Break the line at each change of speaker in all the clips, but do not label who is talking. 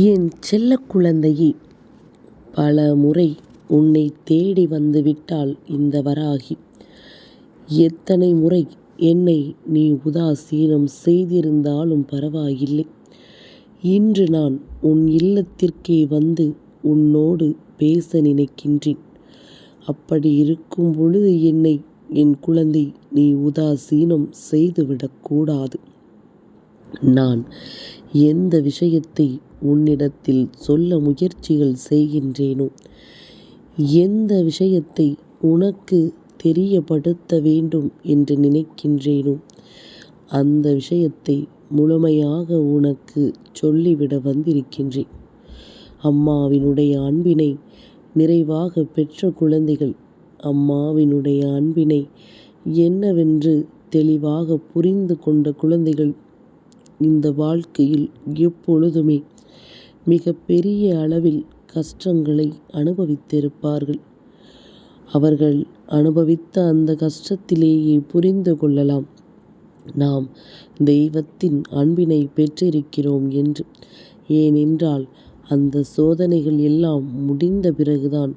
என் செல்ல குழந்தையே பல முறை உன்னை தேடி வந்துவிட்டாள் இந்த வராகி. எத்தனை முறை என்னை நீ உதாசீனம் செய்திருந்தாலும் பரவாயில்லை. இன்று நான் உன் இல்லத்திற்கே வந்து உன்னோடு பேச நினைக்கின்றேன். அப்படி இருக்கும் பொழுது என்னை என் குழந்தை நீ உதாசீனம் செய்துவிடக்கூடாது நான் எந்த விஷயத்தை உன்னிடத்தில் சொல்ல முயற்சிகள் செய்கின்றேனோ எந்த விஷயத்தை உனக்கு தெரியப்படுத்த வேண்டும் என்று நினைக்கின்றேனோ அந்த விஷயத்தை முழுமையாக உனக்கு சொல்லிவிட வந்திருக்கின்றேன். அம்மாவினுடைய அன்பினை நிறைவாக பெற்ற குழந்தைகள் அம்மாவினுடைய அன்பினை என்னவென்று தெளிவாக புரிந்து கொண்ட குழந்தைகள் இந்த வாழ்க்கையில் எப்பொழுதுமே மிகப்பெரிய அளவில் கஷ்டங்களை அனுபவித்திருப்பார்கள். அவர்கள் அனுபவித்த அந்த கஷ்டத்திலேயே புரிந்து கொள்ளலாம் நாம் தெய்வத்தின் அன்பினை பெற்றிருக்கிறோம் என்று. ஏனென்றால் அந்த சோதனைகள் எல்லாம் முடிந்த பிறகுதான்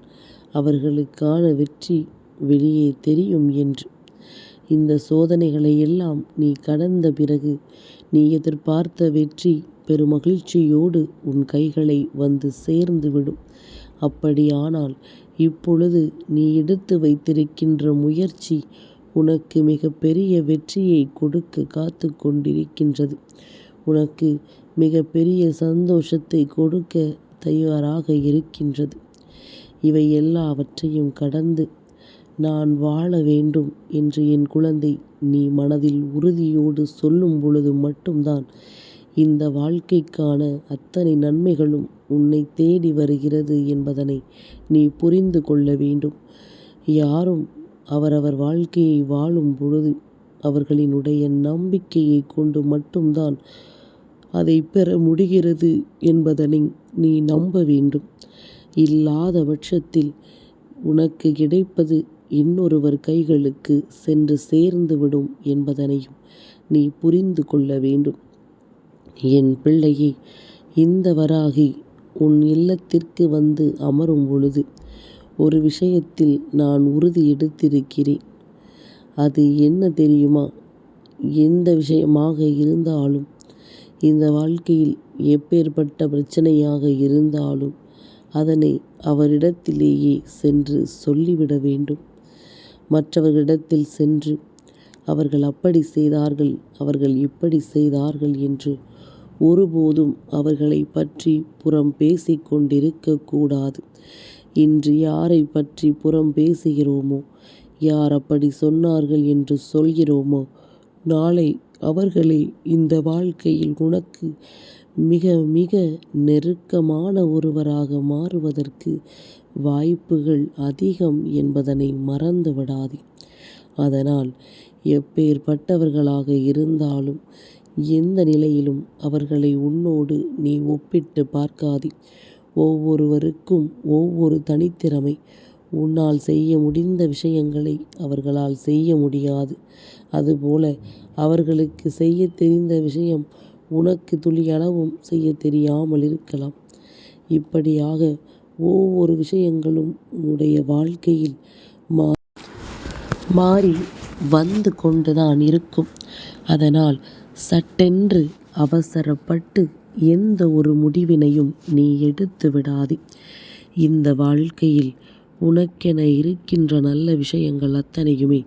அவர்களுக்கான வெற்றி வெளியே தெரியும் என்று. இந்த சோதனைகளை எல்லாம் நீ கடந்த பிறகு நீ எதிர்பார்த்த வெற்றி பெருமகிழ்ச்சியோடு உன் கைகளை வந்து சேர்ந்துவிடும். அப்படியானால் இப்பொழுது நீ எடுத்து வைத்திருக்கின்ற முயற்சி உனக்கு மிகப்பெரிய வெற்றியை கொடுக்க காத்துக் கொண்டிருக்கின்றது. உனக்கு மிகப்பெரிய சந்தோஷத்தை கொடுக்க தயாராக இருக்கின்றது. இவை எல்லாவற்றையும் கடந்து நான் வாழ வேண்டும் என்று என் குழந்தை நீ மனதில் உறுதியோடு சொல்லும் பொழுது மட்டும்தான் இந்த வாழ்க்கைக்கான அத்தனை நன்மைகளும் உன்னை தேடி வருகிறது என்பதனை நீ புரிந்து கொள்ள வேண்டும். யாரும் அவரவர் வாழ்க்கையை வாழும் பொழுது அவர்களினுடைய நம்பிக்கையை கொண்டு மட்டும்தான் அதை பெற முடிகிறது என்பதனை நீ நம்ப வேண்டும். இல்லாத பட்சத்தில் உனக்கு கிடைப்பது இன்னொருவர் கைகளுக்கு சென்று சேர்ந்துவிடும் என்பதனையும் நீ புரிந்து கொள்ள வேண்டும். என் பிள்ளையே இந்த வராகி உன் இல்லத்திற்கு வந்து அமரும் பொழுது ஒரு விஷயத்தில் நான் உறுதி எடுத்திருக்கிறேன். அது என்ன தெரியுமா? எந்த விஷயமாக இருந்தாலும் இந்த வாழ்க்கையில் எப்பேற்பட்ட பிரச்சனையாக இருந்தாலும் அதனை அவரிடத்திலேயே சென்று சொல்லிவிட வேண்டும். மற்றவர்களிடத்தில் சென்று அவர்கள் அப்படி செய்தார்கள் அவர்கள் இப்படி செய்தார்கள் என்று ஒருபோதும் அவர்களை பற்றி புறம் பேசிக் கொண்டிருக்கக் கூடாது. இன்று யாரைப் பற்றி புறம் பேசுகிறோமோ யார் அப்படி சொன்னார்கள் என்று சொல்கிறோமோ நாளை அவர்களே இந்த வாழ்க்கையில் உனக்கு மிக மிக நெருக்கமான ஒருவராக மாறுவதற்கு வாய்ப்புகள் அதிகம் என்பதனை மறந்து விடாதே. அதனால் எப்பேர்ப்பட்டவர்களாக இருந்தாலும் எந்த நிலையிலும் அவர்களை உன்னோடு நீ ஒப்பிட்டுப் பார்க்காதே. ஒவ்வொருவருக்கும் ஒவ்வொரு தனித்திறமை. உன்னால் செய்ய முடிந்த விஷயங்களை அவர்களால் செய்ய முடியாது. அதுபோல அவர்களுக்கு செய்யத் தெரிந்த விஷயம் உனக்கு துளியளவும் செய்யத் தெரியாமல் இருக்கலாம். இப்படியாக ஒவ்வொரு விஷயங்களும் உன்னுடைய வாழ்க்கையில் மாறி வந்து கொண்டுதான் இருக்கும். அதனால் சட்டென்று அவசரப்பட்டு எந்த ஒரு முடிவினையும் நீ எடுத்து விடாதே. இந்த வாழ்க்கையில் உனக்கென இருக்கின்ற நல்ல விஷயங்கள் அத்தனையுமே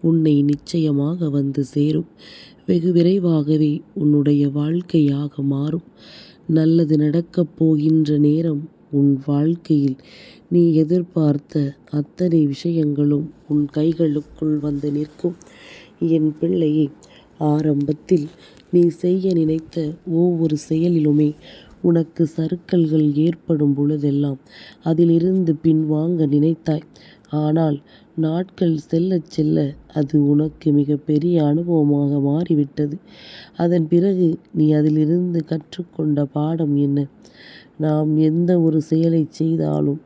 உன்னை நிச்சயமாக வந்து சேரும். வெகு விரைவாகவே உன்னுடைய வாழ்க்கையாக மாறும். நல்லது நடக்கப் போகின்ற நேரம் உன் வாழ்க்கையில் நீ எதிர்பார்த்த அத்தனை விஷயங்களும் உன் கைகளுக்குள் வந்து நிற்கும். என் பிள்ளையே ஆரம்பத்தில் நீ செய்ய நினைத்த ஒவ்வொரு செயலிலுமே உனக்கு சறுக்கல்கள் ஏற்படும் பொழுதெல்லாம் அதிலிருந்து பின்வாங்க நினைத்தாய். ஆனால் நாட்கள் செல்லச் செல்ல அது உனக்கு மிகப்பெரிய அனுபவமாக மாறிவிட்டது. அதன் பிறகு நீ அதிலிருந்து கற்றுக்கொண்ட பாடம் என்ன? நாம் எந்த ஒரு செயலைச் செய்தாலும்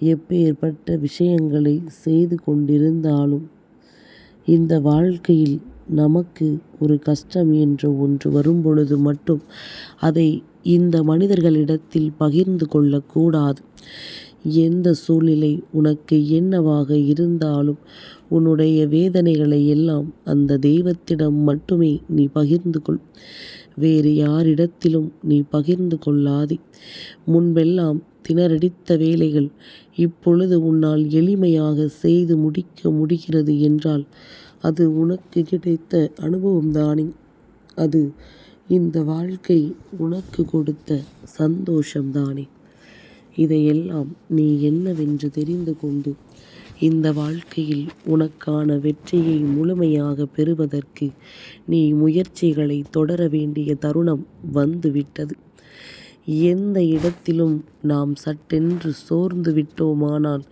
எப்பேர்ப்பட்ட விஷயங்களை செய்து கொண்டிருந்தாலும் இந்த வாழ்க்கையில் நமக்கு ஒரு கஷ்டம் என்ற ஒன்று வரும்பொழுது மட்டும் அதை இந்த மனிதர்களிடத்தில் பகிர்ந்து கொள்ளக்கூடாது. எந்த சூழ்நிலை உனக்கு என்னவாக இருந்தாலும் உன்னுடைய வேதனைகளை எல்லாம் அந்த தெய்வத்திடம் மட்டுமே நீ பகிர்ந்து கொள். வேறு யாரிடத்திலும் நீ பகிர்ந்து கொள்ளாதே. முன்பெல்லாம் திணறடித்த வேலைகள் இப்பொழுது உன்னால் எளிமையாக செய்து முடிக்க முடிகிறது என்றால் அது உனக்கு கிடைத்த அனுபவம்தானே. அது இந்த வாழ்க்கை உனக்கு கொடுத்த சந்தோஷம்தானே. இதையெல்லாம் நீ என்னவென்று தெரிந்து கொண்டு இந்த வாழ்க்கையில் உனக்கான வெற்றியை முழுமையாக பெறுவதற்கு நீ முயற்சிகளை தொடர வேண்டிய தருணம் வந்துவிட்டது. எந்த இடத்திலும் நாம் சட்டென்று சோர்ந்து விட்டோமானால்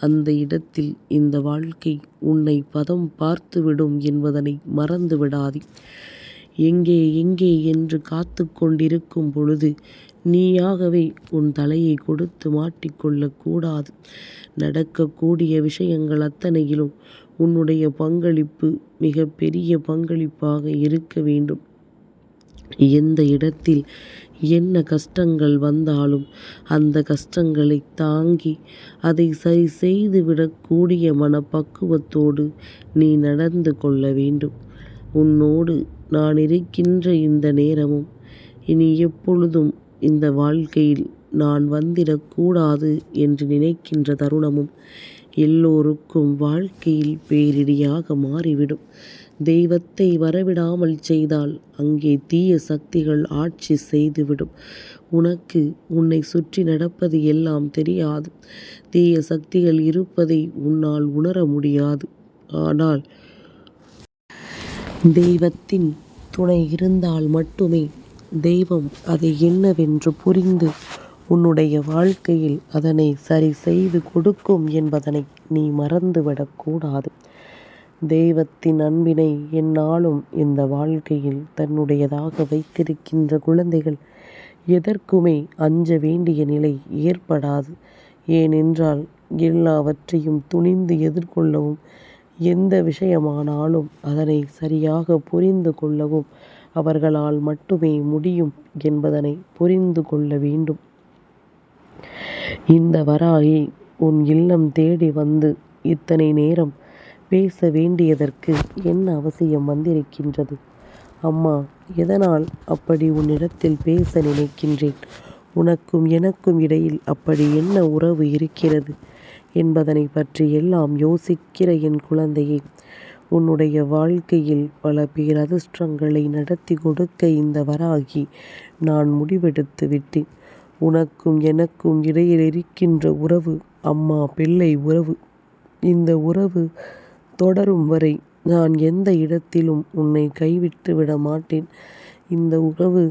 அந்த இடத்தில் இந்த வாழ்க்கை உன்னை பதம் பார்த்துவிடும் என்பதனை மறந்து விடாதே. எங்கே எங்கே என்று காத்துக் கொண்டிருக்கும் பொழுது நீயாகவே உன் தலையை கொடுத்து மாட்டிக் கொள்ளக் கூடாது. நடக்கக்கூடிய விஷயங்கள் அத்தனையிலும் உன்னுடைய பங்களிப்பு மிகப் பெரிய பங்களிப்பாக இருக்க வேண்டும். எந்த இடத்தில் என்ன கஷ்டங்கள் வந்தாலும் அந்த கஷ்டங்களை தாங்கி அதை சரி செய்துவிடக்கூடிய மனப்பக்குவத்தோடு நீ நடந்து கொள்ள வேண்டும். உன்னோடு நான் இருக்கின்ற இந்த நேரமும் இனி எப்பொழுதும் இந்த வாழ்க்கையில் நான் வந்திடக் கூடாது என்று நினைக்கின்ற தருணமும் எல்லோருக்கும் வாழ்க்கையில் பேரிடியாக மாறிவிடும். தெய்வத்தை வரவிடாமல் செய்தால் அங்கே தீய சக்திகள் ஆட்சி செய்துவிடும். உனக்கு உன்னை சுற்றி நடப்பது எல்லாம் தெரியாது. தீய சக்திகள் இருப்பதை உன்னால் உணர முடியாது. ஆனால் தெய்வத்தின் துணை இருந்தால் மட்டுமே தெய்வம் அதை என்னவென்று புரிந்து உன்னுடைய வாழ்க்கையில் அதனை சரி செய்து கொடுக்கும் என்பதனை நீ மறந்துவிடக்கூடாது தெய்வத்தின் அன்பினை எந்நாளும் இந்த வாழ்க்கையில் தன்னுடையதாக வைத்திருக்கின்ற குழந்தைகள் எதற்குமே அஞ்ச வேண்டிய நிலை ஏற்படாது. ஏனென்றால் எல்லாவற்றையும் துணிந்து எதிர்கொள்ளவும் எந்த விஷயமானாலும் அதனை சரியாக புரிந்து கொள்ளவும் அவர்களால் மட்டுமே முடியும் என்பதனை புரிந்து கொள்ள வேண்டும். இந்த வராகி உன் இல்லம் தேடி வந்து இத்தனை நேரம் பேச வேண்டியதற்கு என்ன அவசியம் வந்திருக்கின்றது? அம்மா எதனால் அப்படி உன்னிடத்தில் பேச நினைக்கின்றேன். உனக்கும் எனக்கும் இடையில் அப்படி என்ன உறவு இருக்கிறது என்பதனைப் பற்றி எல்லாம் யோசிக்கிற என் குழந்தையே உன்னுடைய வாழ்க்கையில் பல பேரதிர்ஷ்டங்களை நடத்திக் கொடுக்க இந்த வராகி நான் முடிவெடுத்து விட்டேன். உனக்கும் எனக்கும் இடையில் இருக்கின்ற உறவு அம்மா பிள்ளை உறவு. இந்த உறவு தொடரும் வரை நான் எந்த இடத்திலும் உன்னை கைவிட்டு விட மாட்டேன். இந்த உறவு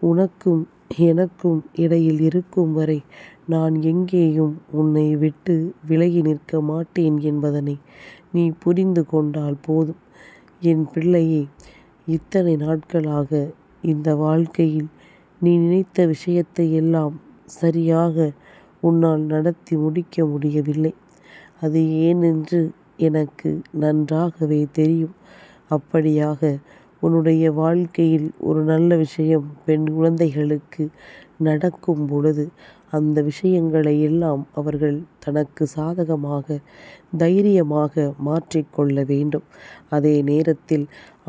உனக்கும் எனக்கும் இடையில் இருக்கும் வரை நான் எங்கேயும் உன்னை விட்டு விலகி நிற்க மாட்டேன் என்பதனை நீ புரிந்து கொண்டால் போதும். என் பிள்ளையே இத்தனை நாட்களாக இந்த வாழ்க்கையில் நீ நினைத்த விஷயத்தை எல்லாம் சரியாக உன்னால் நடத்தி முடிக்க முடியவில்லை. அது ஏனென்று எனக்கு நன்றாகவே தெரியும். அப்படியாக உன்னுடைய வாழ்க்கையில் ஒரு நல்ல விஷயம் பெண் குழந்தைகளுக்கு நடக்கும் பொழுது அந்த விஷயங்களை எல்லாம் அவர்கள் தனக்கு சாதகமாக தைரியமாக மாற்றிக்கொள்ள வேண்டும். அதே நேரத்தில்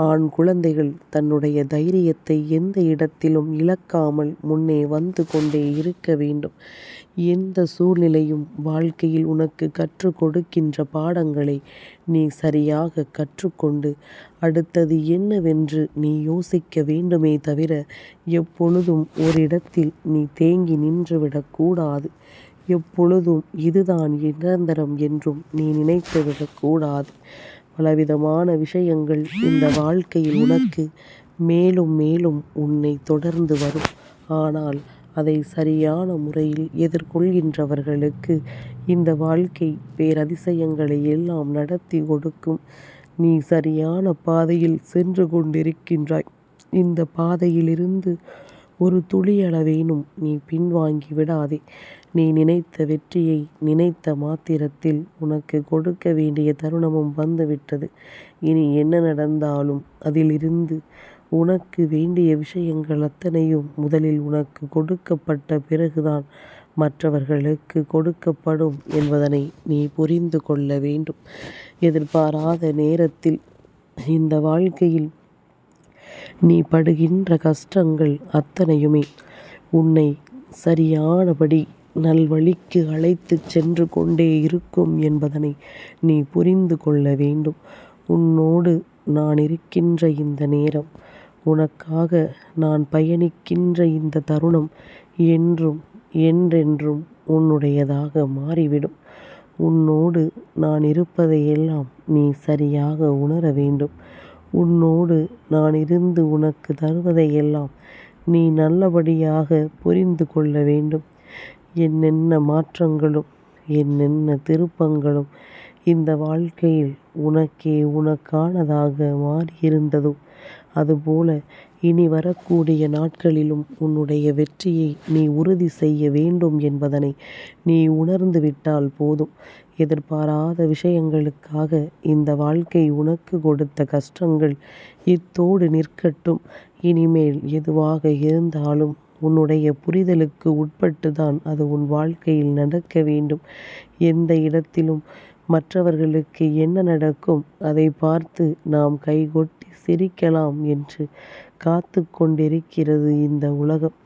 ஆண் குழந்தைகள் தன்னுடைய தைரியத்தை எந்த இடத்திலும் இழக்காமல் முன்னே வந்து கொண்டே இருக்க வேண்டும். எந்த சூழ்நிலையும் வாழ்க்கையில் உனக்கு கற்றுக் கொடுக்கின்ற பாடங்களை நீ சரியாக கற்றுக்கொண்டு அடுத்தது என்னவென்று நீ யோசிக்க வேண்டுமே தவிர எப்பொழுதும் ஓரிடத்தில் நீ தேங்கி நின்றுவிடக்கூடாது எப்பொழுதும் இதுதான் நிரந்தரம் என்றும் நீ நினைத்து பலவிதமான விஷயங்கள் இந்த வாழ்க்கையில் உனக்கு மேலும் மேலும் உன்னை தொடர்ந்து வரும். ஆனால் அதை சரியான முறையில் எதிர்கொள்கின்றவர்களுக்கு இந்த வாழ்க்கை பேரதிசயங்களை எல்லாம் நடத்தி கொடுக்கும். நீ சரியான பாதையில் சென்று கொண்டிருக்கின்றாய். இந்த பாதையிலிருந்து ஒரு துளியளவேனும் நீ பின்வாங்கி விடாதே. நீ நினைத்த வெற்றியை நினைத்த மாத்திரத்தில் உனக்கு கொடுக்க வேண்டிய தருணமும் வந்துவிட்டது. இனி என்ன நடந்தாலும் அதிலிருந்து உனக்கு வேண்டிய விஷயங்கள் அத்தனையும் முதலில் உனக்கு கொடுக்கப்பட்ட பிறகுதான் மற்றவர்களுக்கு கொடுக்கப்படும் என்பதனை நீ புரிந்து கொள்ள வேண்டும். எதிர்பாராத நேரத்தில் இந்த வாழ்க்கையில் நீ படுகின்ற கஷ்டங்கள் அத்தனையுமே உன்னை சரியானபடி நல்வழிக்கு அழைத்துச் சென்று கொண்டே இருக்கும் என்பதனை நீ புரிந்து கொள்ள வேண்டும். உன்னோடு நான் இருக்கின்ற இந்த நேரம் உனக்காக நான் பயணிக்கின்ற இந்த தருணம் என்றும் என்றென்றும் உன்னுடையதாக மாறிவிடும். உன்னோடு நான் இருப்பதையெல்லாம் நீ சரியாக உணர வேண்டும். உன்னோடு நான் இருந்து உனக்கு தருவதையெல்லாம் நீ நல்லபடியாக புரிந்து கொள்ள வேண்டும். என்னென்ன மாற்றங்களும் என்னென்ன திருப்பங்களும் இந்த வாழ்க்கையில் உனக்கே உனக்கானதாக மாறியிருந்ததும் அதுபோல இனி வரக்கூடிய நாட்களிலும் உன்னுடைய வெற்றியை நீ உறுதி செய்ய வேண்டும் என்பதனை நீ உணர்ந்து விட்டால் போதும். எதிர்பாராத விஷயங்களுக்காக இந்த வாழ்க்கை உனக்கு கொடுத்த கஷ்டங்கள் இத்தோடு நிற்கட்டும். இனிமேல் எதுவாக இருந்தாலும் உன்னுடைய புரிதலுக்கு உட்பட்டுதான் அது உன் வாழ்க்கையில் நடக்க வேண்டும். எந்த இடத்திலும் மற்றவர்களுக்கு என்ன நடக்கும் அதை பார்த்து நாம் கைகொட்டி சிரிக்கலாம் என்று காத்து கொண்டிருக்கிறது இந்த உலகம்.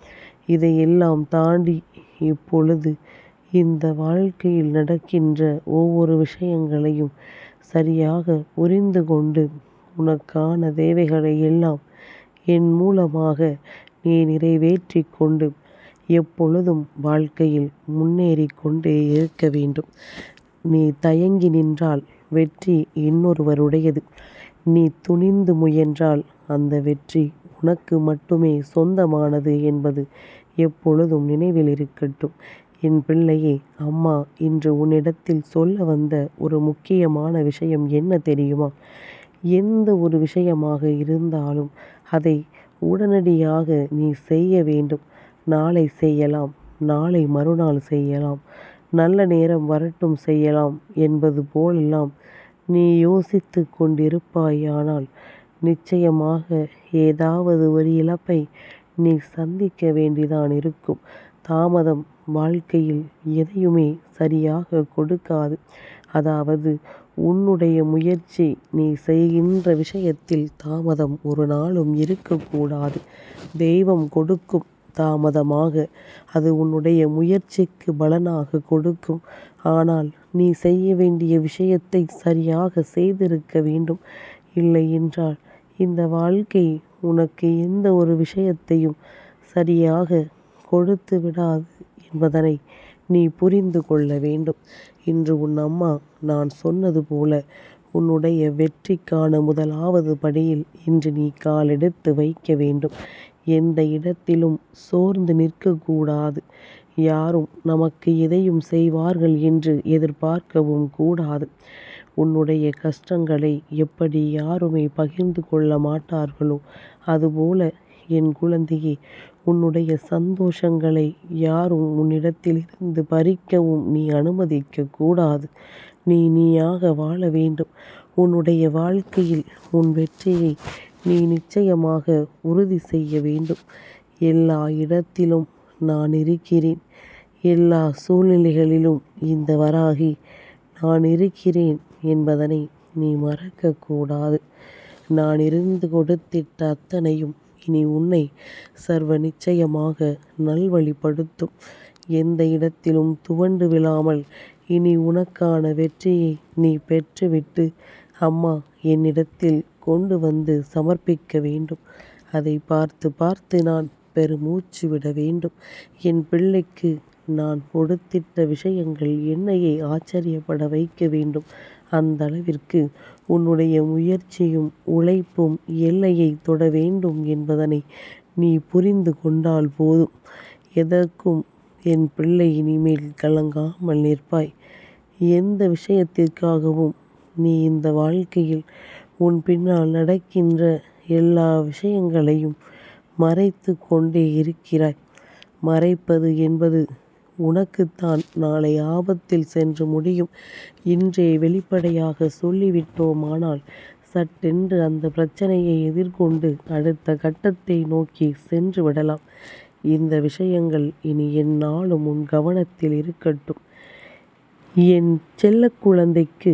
இதையெல்லாம் தாண்டி இப்பொழுது இந்த வாழ்க்கையில் நடக்கின்ற ஒவ்வொரு விஷயங்களையும் சரியாக புரிந்து கொண்டு உனக்கான தேவைகளை எல்லாம் என் மூலமாக நீ நிறைவேற்றி கொண்டு எப்பொழுதும் வாழ்க்கையில் முன்னேறி கொண்டே இருக்க வேண்டும். நீ தயங்கி நின்றால் வெற்றி இன்னொருவருடையது. நீ துணிந்து முயன்றால் அந்த வெற்றி உனக்கு மட்டுமே சொந்தமானது என்பது எப்பொழுதும் நினைவில் இருக்கட்டும். என் பிள்ளையே அம்மா இன்று உன்னிடத்தில் சொல்ல வந்த ஒரு முக்கியமான விஷயம் என்ன தெரியுமா? எந்த ஒரு விஷயமாக இருந்தாலும் அதை உடனடியாக நீ செய்ய வேண்டும். நாளை செய்யலாம் நாளை மறுநாள் செய்யலாம் நல்ல நேரம் வரட்டும் செய்யலாம் என்பது போலெல்லாம் நீ யோசித்து கொண்டிருப்பாயானால் நிச்சயமாக ஏதாவது ஒரு இழப்பை நீ சந்திக்க வேண்டிதான் இருக்கும். தாமதம் வாழ்க்கையில் எதையுமே சரியாக கொடுக்காது. அதாவது உன்னுடைய முயற்சி நீ செய்கின்ற விஷயத்தில் தாமதம் ஒரு நாளும் இருக்கக்கூடாது. தெய்வம் கொடுக்கும் தாமதமாக அது உன்னுடைய முயற்சிக்கு பலனாக கொடுக்கும். ஆனால் நீ செய்ய வேண்டிய விஷயத்தை சரியாக செய்திருக்க வேண்டும். இல்லை என்றால் இந்த வாழ்க்கை உனக்கு எந்த ஒரு விஷயத்தையும் சரியாக கொடுத்து விடாது என்பதனை நீ புரிந்து கொள்ள வேண்டும். இன்று உன் அம்மா நான் சொன்னது போல உன்னுடைய வெற்றிக்கான முதலாவது படியில் இன்று நீ காலெடுத்து வைக்க வேண்டும். எந்த இடத்திலும் சோர்ந்து நிற்கக்கூடாது. யாரும் நமக்கு எதையும் செய்வார்கள் என்று எதிர்பார்க்கவும் கூடாது. உன்னுடைய கஷ்டங்களை எப்படி யாருமே பகிர்ந்து கொள்ள மாட்டார்களோ அதுபோல என் குழந்தையே உன்னுடைய சந்தோஷங்களை யாரும் உன்னிடத்திலிருந்து பறிக்கவும் நீ அனுமதிக்கக் கூடாது. நீ நீயாக வாழ வேண்டும். உன்னுடைய வாழ்க்கையில் உன் வெற்றியை நீ நிச்சயமாக உறுதி செய்ய வேண்டும். எல்லா இடத்திலும் நான் இருக்கிறேன். எல்லா சூழ்நிலைகளிலும் இந்த வராகி நான் இருக்கிறேன் என்பதனை நீ மறக்கக்கூடாது நான் இருந்து கொடுத்திட்ட அத்தனையும் இனி உன்னை சர்வ நிச்சயமாக நல்வழிப்படுத்தும். எந்த இடத்திலும் துவண்டு விழாமல் இனி உனக்கான வெற்றியை நீ பெற்றுவிட்டு அம்மா என்னிடத்தில் கொண்டு வந்து சமர்ப்பிக்க வேண்டும். அதை பார்த்து பார்த்து நான் பெருமூச்சு விட வேண்டும். என் பிள்ளைக்கு நான் கொடுத்திட்ட விஷயங்கள் என்னையை ஆச்சரியப்பட வைக்க வேண்டும். அந்தளவிற்கு உன்னுடைய முயற்சியும் உழைப்பும் எல்லையை தொட வேண்டும் என்பதனை நீ புரிந்து கொண்டால் போதும். எதற்கும் என் பிள்ளை இனிமேல் கலங்காமல் நிற்பாய். எந்த விஷயத்திற்காகவும் நீ இந்த வாழ்க்கையில் உன் பின்னால் நடக்கின்ற எல்லா விஷயங்களையும் மறைத்து கொண்டே இருக்கிறாய். மறைப்பது என்பது உனக்குத்தான் நாளை ஆபத்தில் சென்று முடியும். இன்றே வெளிப்படையாக சொல்லிவிட்டோமானால் சட்டென்று அந்த பிரச்சனையை எதிர்கொண்டு அடுத்த கட்டத்தை நோக்கி சென்று விடலாம். இந்த விஷயங்கள் இனி எந்நாளும் உன் கவனத்தில் இருக்கட்டும். என் செல்ல குழந்தைக்கு